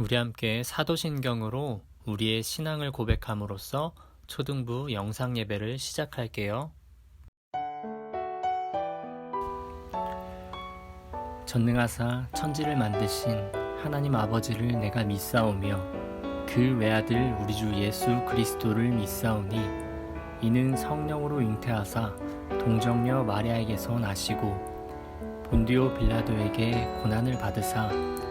우리 함께 사도신경으로 우리의 신앙을 고백함으로써 초등부 영상 예배를 시작할게요. 전능하사 천지를 만드신 하나님 아버지를 내가 믿사오며 그 외아들 우리 주 예수 그리스도를 믿사오니 이는 성령으로 잉태하사 동정녀 마리아에게서 나시고 본디오 빌라도에게 고난을 받으사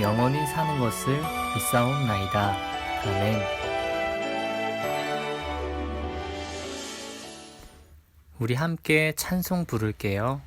영원히 사는 것을 믿사옵나이다. 아멘. 우리 함께 찬송 부를게요.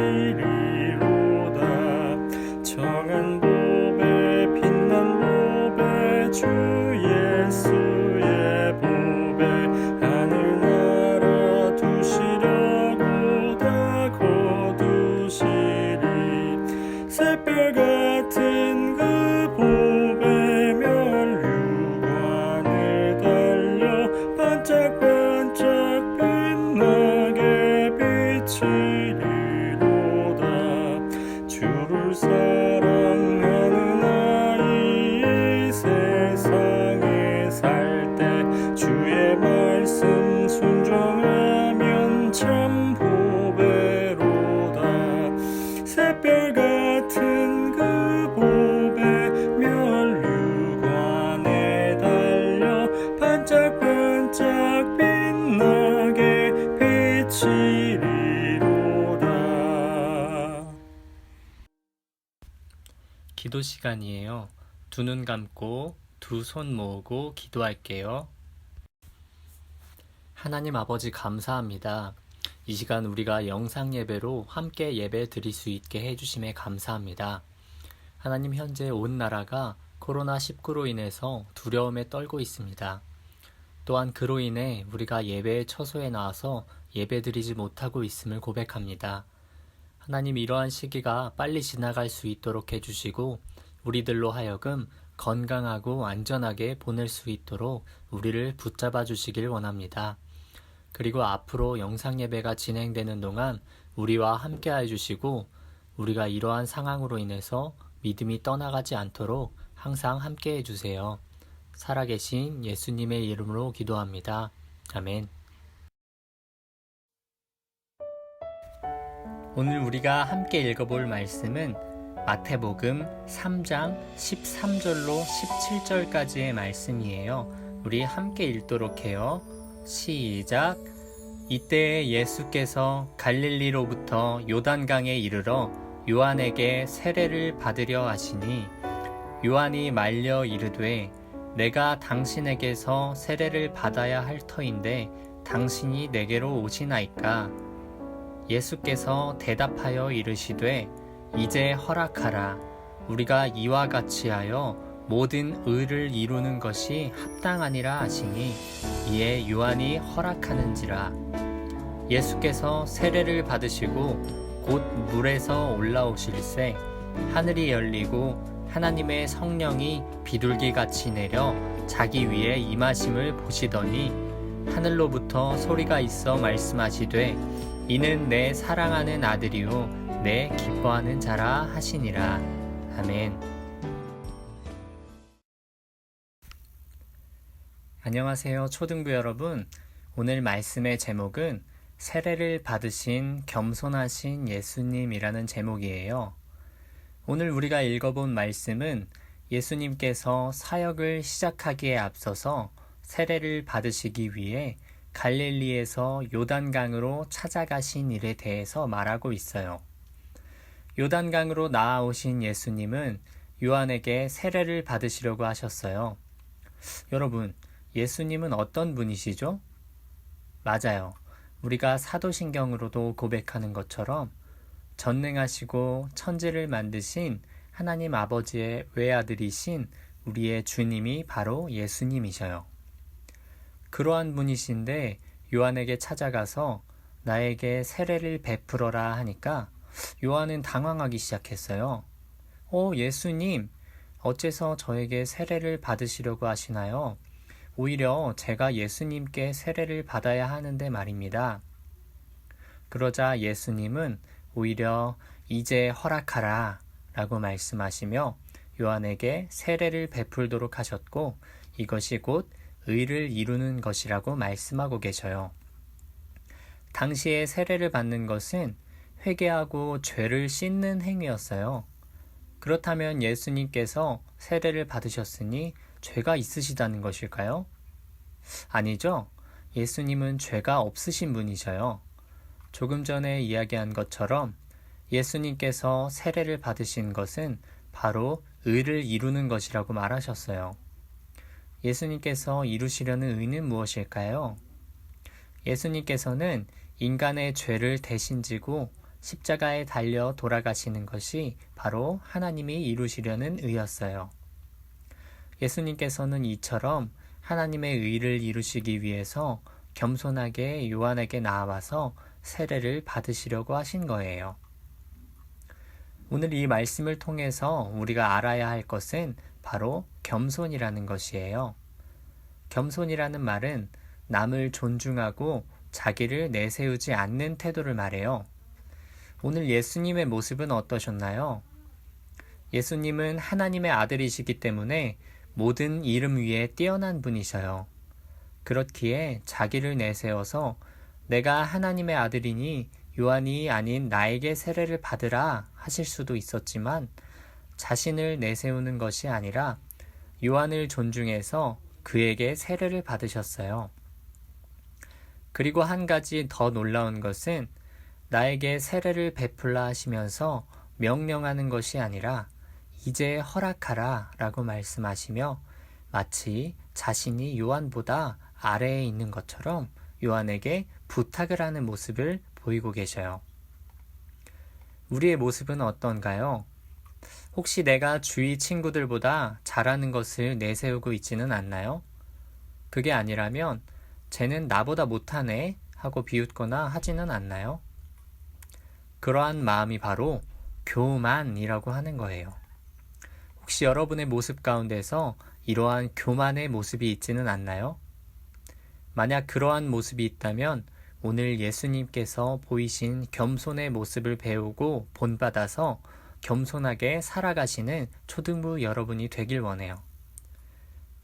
비 기도 시간이에요. 두 눈 감고 두 손 모으고 기도할게요. 하나님 아버지 감사합니다. 이 시간 우리가 영상 예배로 함께 예배 드릴 수 있게 해주심에 감사합니다. 하나님 현재 온 나라가 코로나19로 인해서 두려움에 떨고 있습니다. 또한 그로 인해 우리가 예배의 처소에 나와서 예배 드리지 못하고 있음을 고백합니다. 하나님 이러한 시기가 빨리 지나갈 수 있도록 해주시고 우리들로 하여금 건강하고 안전하게 보낼 수 있도록 우리를 붙잡아 주시길 원합니다. 그리고 앞으로 영상 예배가 진행되는 동안 우리와 함께 해 주시고 우리가 이러한 상황으로 인해서 믿음이 떠나가지 않도록 항상 함께 해 주세요. 살아계신 예수님의 이름으로 기도합니다. 아멘. 오늘 우리가 함께 읽어볼 말씀은 마태복음 3장 13절로 17절까지의 말씀이에요. 우리 함께 읽도록 해요. 시작. 이때 예수께서 갈릴리로부터 요단강에 이르러 요한에게 세례를 받으려 하시니 요한이 말려 이르되 내가 당신에게서 세례를 받아야 할 터인데 당신이 내게로 오시나이까 예수께서 대답하여 이르시되 이제 허락하라. 우리가 이와 같이 하여 모든 의를 이루는 것이 합당하니라 하시니 이에 요한이 허락하는지라. 예수께서 세례를 받으시고 곧 물에서 올라오실새 하늘이 열리고 하나님의 성령이 비둘기 같이 내려 자기 위에 임하심을 보시더니 하늘로부터 소리가 있어 말씀하시되 이는 내 사랑하는 아들이요 내 기뻐하는 자라 하시니라 아멘. 안녕하세요 초등부 여러분. 오늘 말씀의 제목은 세례를 받으신 겸손하신 예수님이라는 제목이에요. 오늘 우리가 읽어본 말씀은 예수님께서 사역을 시작하기에 앞서서 세례를 받으시기 위해 갈릴리에서 요단강으로 찾아가신 일에 대해서 말하고 있어요. 요단강으로 나아오신 예수님은 요한에게 세례를 받으시려고 하셨어요. 여러분, 예수님은 어떤 분이시죠? 맞아요. 우리가 사도신경으로도 고백하는 것처럼 전능하시고 천지를 만드신 하나님 아버지의 외아들이신 우리의 주님이 바로 예수님이셔요. 그러한 분이신데 요한에게 찾아가서 나에게 세례를 베풀어라 하니까 요한은 당황하기 시작했어요. 어, 예수님, 어째서 저에게 세례를 받으시려고 하시나요? 오히려 제가 예수님께 세례를 받아야 하는데 말입니다. 그러자 예수님은 오히려 이제 허락하라 라고 말씀하시며 요한에게 세례를 베풀도록 하셨고 이것이 곧 의를 이루는 것이라고 말씀하고 계셔요. 당시에 세례를 받는 것은 회개하고 죄를 씻는 행위였어요. 그렇다면 예수님께서 세례를 받으셨으니 죄가 있으시다는 것일까요? 아니죠. 예수님은 죄가 없으신 분이셔요. 조금 전에 이야기한 것처럼 예수님께서 세례를 받으신 것은 바로 의를 이루는 것이라고 말하셨어요. 예수님께서 이루시려는 의는 무엇일까요? 예수님께서는 인간의 죄를 대신 지고 십자가에 달려 돌아가시는 것이 바로 하나님이 이루시려는 의였어요. 예수님께서는 이처럼 하나님의 의를 이루시기 위해서 겸손하게 요한에게 나와서 세례를 받으시려고 하신 거예요. 오늘 이 말씀을 통해서 우리가 알아야 할 것은 바로 겸손이라는 것이에요. 겸손이라는 말은 남을 존중하고 자기를 내세우지 않는 태도를 말해요. 오늘 예수님의 모습은 어떠셨나요? 예수님은 하나님의 아들이시기 때문에 모든 이름 위에 뛰어난 분이셔요. 그렇기에 자기를 내세워서 내가 하나님의 아들이니 요한이 아닌 나에게 세례를 받으라 하실 수도 있었지만 자신을 내세우는 것이 아니라 요한을 존중해서 그에게 세례를 받으셨어요. 그리고 한 가지 더 놀라운 것은 나에게 세례를 베풀라 하시면서 명령하는 것이 아니라 이제 허락하라 라고 말씀하시며 마치 자신이 요한보다 아래에 있는 것처럼 요한에게 부탁을 하는 모습을 보이고 계셔요. 우리의 모습은 어떤가요? 혹시 내가 주위 친구들보다 잘하는 것을 내세우고 있지는 않나요? 그게 아니라면 쟤는 나보다 못하네 하고 비웃거나 하지는 않나요? 그러한 마음이 바로 교만이라고 하는 거예요. 혹시 여러분의 모습 가운데서 이러한 교만의 모습이 있지는 않나요? 만약 그러한 모습이 있다면 오늘 예수님께서 보이신 겸손의 모습을 배우고 본받아서 겸손하게 살아가시는 초등부 여러분이 되길 원해요.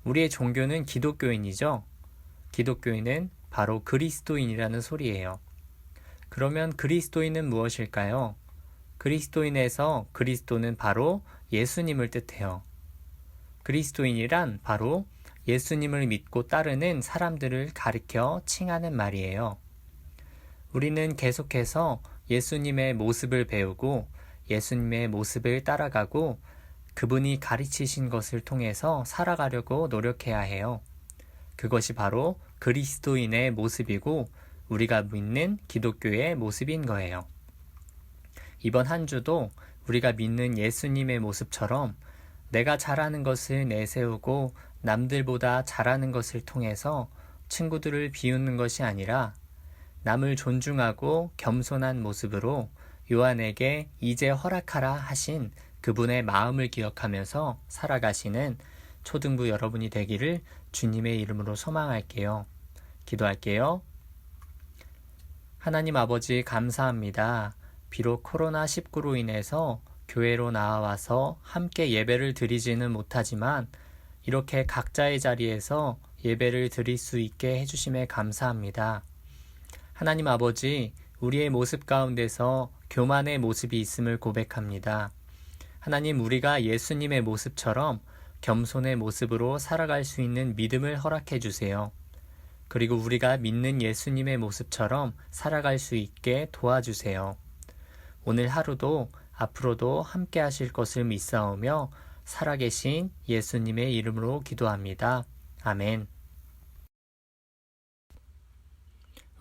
우리의 종교는 기독교인이죠. 기독교인은 바로 그리스도인이라는 소리예요. 그러면 그리스도인은 무엇일까요? 그리스도인에서 그리스도는 바로 예수님을 뜻해요. 그리스도인이란 바로 예수님을 믿고 따르는 사람들을 가리켜 칭하는 말이에요. 우리는 계속해서 예수님의 모습을 배우고 예수님의 모습을 따라가고 그분이 가르치신 것을 통해서 살아가려고 노력해야 해요. 그것이 바로 그리스도인의 모습이고 우리가 믿는 기독교의 모습인 거예요. 이번 한 주도 우리가 믿는 예수님의 모습처럼 내가 잘하는 것을 내세우고 남들보다 잘하는 것을 통해서 친구들을 비웃는 것이 아니라 남을 존중하고 겸손한 모습으로 요한에게 이제 허락하라 하신 그분의 마음을 기억하면서 살아가시는 초등부 여러분이 되기를 주님의 이름으로 소망할게요. 기도할게요. 하나님 아버지 감사합니다. 비록 코로나19로 인해서 교회로 나와서 함께 예배를 드리지는 못하지만 이렇게 각자의 자리에서 예배를 드릴 수 있게 해주심에 감사합니다. 하나님 아버지, 우리의 모습 가운데서 교만의 모습이 있음을 고백합니다. 하나님, 우리가 예수님의 모습처럼 겸손의 모습으로 살아갈 수 있는 믿음을 허락해 주세요. 그리고 우리가 믿는 예수님의 모습처럼 살아갈 수 있게 도와주세요. 오늘 하루도 앞으로도 함께 하실 것을 믿사오며 살아계신 예수님의 이름으로 기도합니다. 아멘.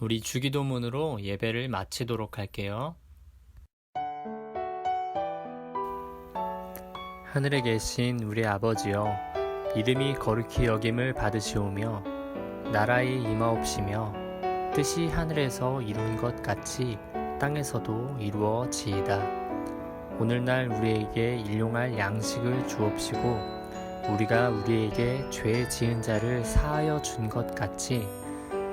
우리 주기도문으로 예배를 마치도록 할게요. 하늘에 계신 우리 아버지여, 이름이 거룩히 여김을 받으시오며, 나라의 임하옵시며, 뜻이 하늘에서 이룬 것 같이 땅에서도 이루어지이다. 오늘날 우리에게 일용할 양식을 주옵시고, 우리가 우리에게 죄 지은 자를 사하여 준 것 같이